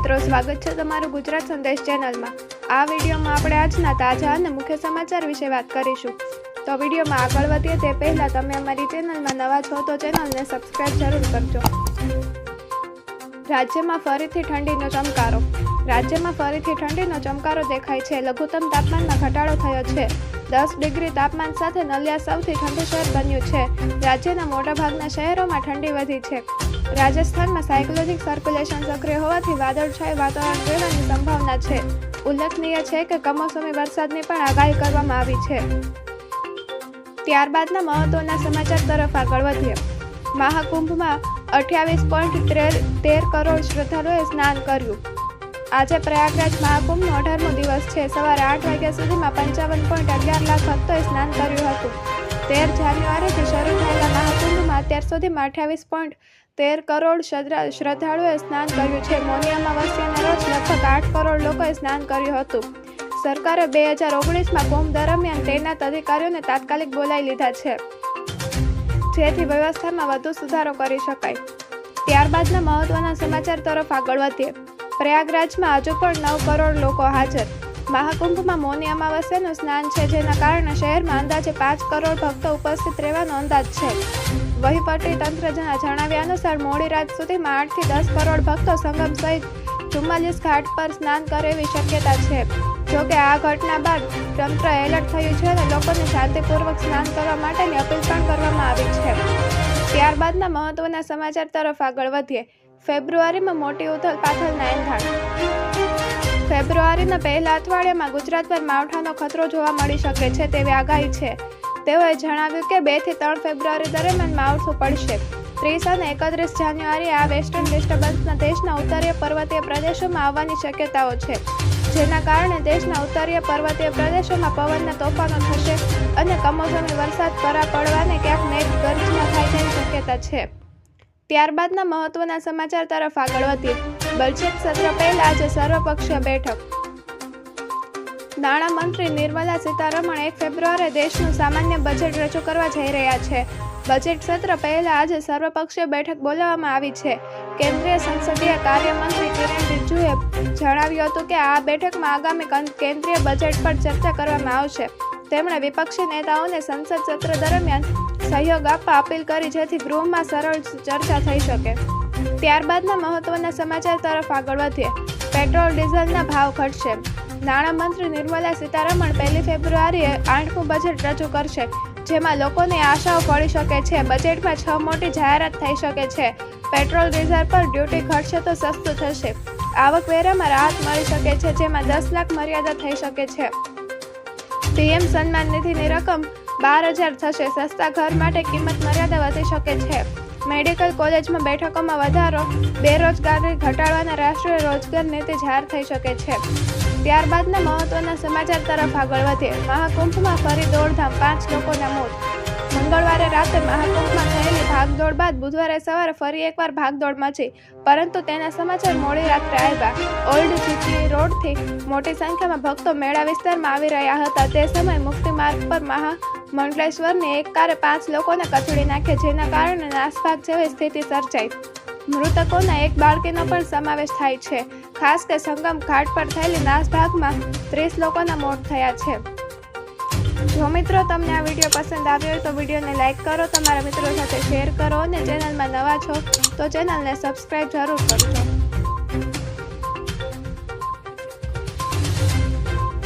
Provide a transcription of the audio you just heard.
મિત્રો, સ્વાગત છે તમારું ગુજરાત સંદેશ ચેનલમાં. આ વિડીયોમાં આપણે આજના તાજા અને મુખ્ય સમાચાર વિશે વાત કરીશું. તો વિડીયોમાં આગળ વધીએ તે પહેલાં તમે અમારી ચેનલમાં નવા છો તો ચેનલને સબસ્ક્રાઇબ જરૂર કરજો. રાજ્યમાં ફરીથી ઠંડીનો ચમકારો. રાજ્યમાં ફરીથી ઠંડીનો ચમકારો દેખાય છે. લઘુત્તમ તાપમાનમાં ઘટાડો થયો છે. દસ ડિગ્રી તાપમાન સાથે નલિયા સૌથી ઠંડુ શહેર બન્યું છે. રાજ્યના મોટાભાગના શહેરોમાં ઠંડી વધી છે. રાજસ્થાનમાં સાયકોલોજિક સર્ક્યુલેશન સક્રિય હોવાથી વાદળછાય વાતાવરણ રહેવાની સંભાવના છે. ઉલ્લેખનીય છે કે કમોસમી વરસાદની પણ આગાહી કરવામાં આવી છે. ત્યારબાદના મહત્વના સમાચાર તરફ આગળ વધીએ. મહાકુંભમાં અઠ્યાવીસ પોઈન્ટ તેર કરોડ શ્રદ્ધાળુએ સ્નાન કર્યું. આજે પ્રયાગરાજ મહાકુંભનો અઢારમો દિવસ છે. સવારે આઠ વાગ્યા સુધીમાં પંચાવન પોઈન્ટ અગિયાર લાખ ભક્તોએ સ્નાન કર્યું હતું. તેર જાન્યુઆરીથી શરૂ થયેલા મહાકુંભમાં અત્યાર સુધીમાં અઠ્યાવીસ પોઈન્ટ તેર કરોડ શ્રદ્ધા- શ્રદ્ધાળુઓએ સ્નાન કર્યું છે. મૌની અમાવાસ્યાના રોજ લગભગ આઠ કરોડ લોકોએ સ્નાન કર્યું હતું. સરકારે બે હજાર ઓગણીસમાં કુંભ દરમિયાન તૈનાત અધિકારીઓને તાત્કાલિક બોલાવી લીધા છે. જેથી વ્યવસ્થામાં વધુ સુધારો કરી શકાય. ત્યારબાદના મહત્વના સમાચાર તરફ આગળ વધીએ. પ્રયાગરાજમાં હજુ પણ નવ કરોડ લોકો હાજર. મહાકુંભમાં મૌની અમાવસ્યાનું સ્નાન છે, જેના કારણે શહેરમાં અંદાજે પાંચ કરોડ ભક્તો ઉપસ્થિત રહેવાનો અંદાજ છે. વહીવટી તંત્ર જણાવ્યા અનુસાર મોડી રાત સુધીમાં આઠથી દસ કરોડ ભક્તો સંગમ સહિત ચુમ્માલીસ ઘાટ પર સ્નાન કરે એવી શક્યતા છે. જોકે આ ઘટના બાદ તંત્ર એલર્ટ થયું છે અને લોકોને શાંતિપૂર્વક સ્નાન કરવા માટેની અપીલ પણ કરવામાં આવી છે. ત્યારબાદના મહત્વના સમાચાર તરફ આગળ વધીએ. ફેબ્રુઆરીમાં મોટી ઉથલ પાથલ એંધાણ. ફેબ્રુઆરીના પહેલા અઠવાડિયામાં ગુજરાતભર માવઠાનો ખતરો જોવા મળી શકે છે તેવી આગાહી છે. તેઓએ જણાવ્યું કે બેથી ત્રણ ફેબ્રુઆરી દરમિયાન માવઠું પડશે. ત્રીસ અને એકત્રીસ જાન્યુઆરીએ આ વેસ્ટર્ન ડિસ્ટર્બન્સના દેશના ઉત્તરીય પર્વતીય પ્રદેશોમાં આવવાની શક્યતાઓ છે, જેના કારણે દેશના ઉત્તરીય પર્વતીય પ્રદેશોમાં પવનના તોફાનો થશે અને કમોસમી વરસાદ પરા પડવાને ક્યાંક મેઘ ગર્જના થાય તેવી શક્યતા છે. ત્યારબાદના મહત્વના સમાચાર તરફ આગળ વધીએ. બજેટ સત્ર પહેલા આજે સર્વપક્ષીય બેઠક. નાણામંત્રી નિર્મલા સીતારમણ એક ફેબ્રુઆરીએ દેશનું સામાન્ય બજેટ રજૂ કરવા જઈ રહ્યા છે. બજેટ સત્ર પહેલા આજે સર્વપક્ષીય બેઠક બોલાવવામાં આવી છે. કેન્દ્રીય સંસદીય કાર્યમંત્રી કિરણ રિજ્જુએ જણાવ્યું હતું કે આ બેઠકમાં આગામી કન- કેન્દ્રીય બજેટ પર ચર્ચા કરવામાં આવશે. તેમણે વિપક્ષી નેતાઓને સંસદ સત્ર દરમિયાન સહયોગ આપવા અપીલ કરી જેથી ગૃહમાં સરળ ચર્ચા થઈ શકે. ત્યારબાદના મહત્વના સમાચાર તરફ આગળ વધીએ. પેટ્રોલ, ડીઝલના ભાવ ઘટશે. નાણામંત્રી નિર્મલા સીતારમણ પહેલી ફેબ્રુઆરીએ આઠમું બજેટ રજૂ કરશે, જેમાં લોકોની આશાઓ ફળી શકે છે. બજેટમાં છ મોટી જાહેરાત થઈ શકે છે. પેટ્રોલ, ડીઝલ પર ડ્યુટી ઘટશે તો સસ્તું થશે. આવકવેરામાં રાહત મળી શકે છે, જેમાં દસ લાખ મર્યાદા થઈ શકે છે. પીએમ સન્માન નિધિની રકમ બાર હજાર થશે. સસ્તા ઘર માટે કિંમત મર્યાદા વધી શકે છે. મેડિકલ કોલેજમાં બેઠકોમાં વધારો, બેરોજગારી ઘટાડવાના રાષ્ટ્રીય રોજગાર નીતિ જાહેર થઈ શકે છે. ત્યારબાદના મહત્વના સમાચાર તરફ આગળ વધીએ. મહાકુંભમાં ફરી દોડધામ, પાંચ લોકોના મોત. મંગળવારે રાતે મહાકુંભમાં થયેલી ભાગદોડ બાદ બુધવારે સવારે ફરી એકવાર ભાગદોડ મચી, પરંતુ તેના સમાચાર મોડી રાત્રે આવ્યા. ઓલ્ડ જીટી રોડથી મોટી સંખ્યામાં ભક્તો મેળા વિસ્તારમાં આવી રહ્યા હતા. તે સમયે મુક્તિ માર્ગ પર મહા મંડલેશ્વરની એક કારે પાંચ લોકોને કચડી નાખે જેના કારણે નાસભાગ જેવી સ્થિતિ સર્જાઈ. મૃતકોના એક બાળકીનો પણ સમાવેશ થાય છે. ખાસ કે સંગમ ઘાટ પર થયેલી નાસભાગમાં ત્રીસ લોકોના મોત થયા છે. જો મિત્રો તમને આ વીડિયો પસંદ આવ્યો હોય તો વિડીયોને લાઇક કરો, તમારા મિત્રો સાથે શેર કરો અને ચેનલમાં નવા છો તો ચેનલને સબસ્ક્રાઈબ જરૂર કરજો.